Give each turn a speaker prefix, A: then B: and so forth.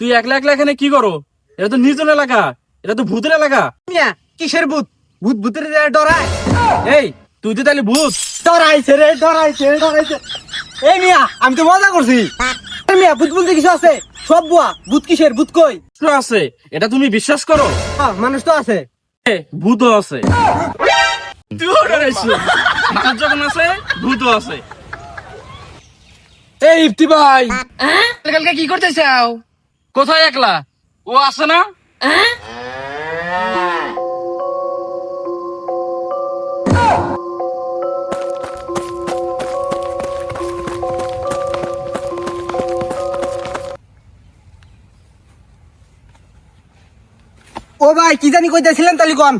A: তুই একলা একলা এখানে কি করো? এটা তো নির্জন এলাকা। এটা তো ভূতের এলাকা।
B: মিয়া কিসের ভূত? ভূত ভূতের ডরায়।
A: এই তুই তো তাহলে ভূত।
B: ডরাইছে রে ডরাইছে ডরাইছে। এই মিয়া আমি তো মজা করছি। মিয়া ভূত বলতে কিছু আছে? সব বুয়া ভূত কিসের ভূত কই?
A: তো আছে এটা তুমি বিশ্বাস করো?
B: হ্যাঁ, মানুষ তো আছে।
A: এ, ভূতও আছে। মানুষ যখন আছে ভূতও আছে।
B: এই ইফতি ভাই
A: কালকে কি করতে চাও? কোথায় একলা? ও আসে না?
B: ও ভাই কি জানি কইতেছিলেন তালি কোন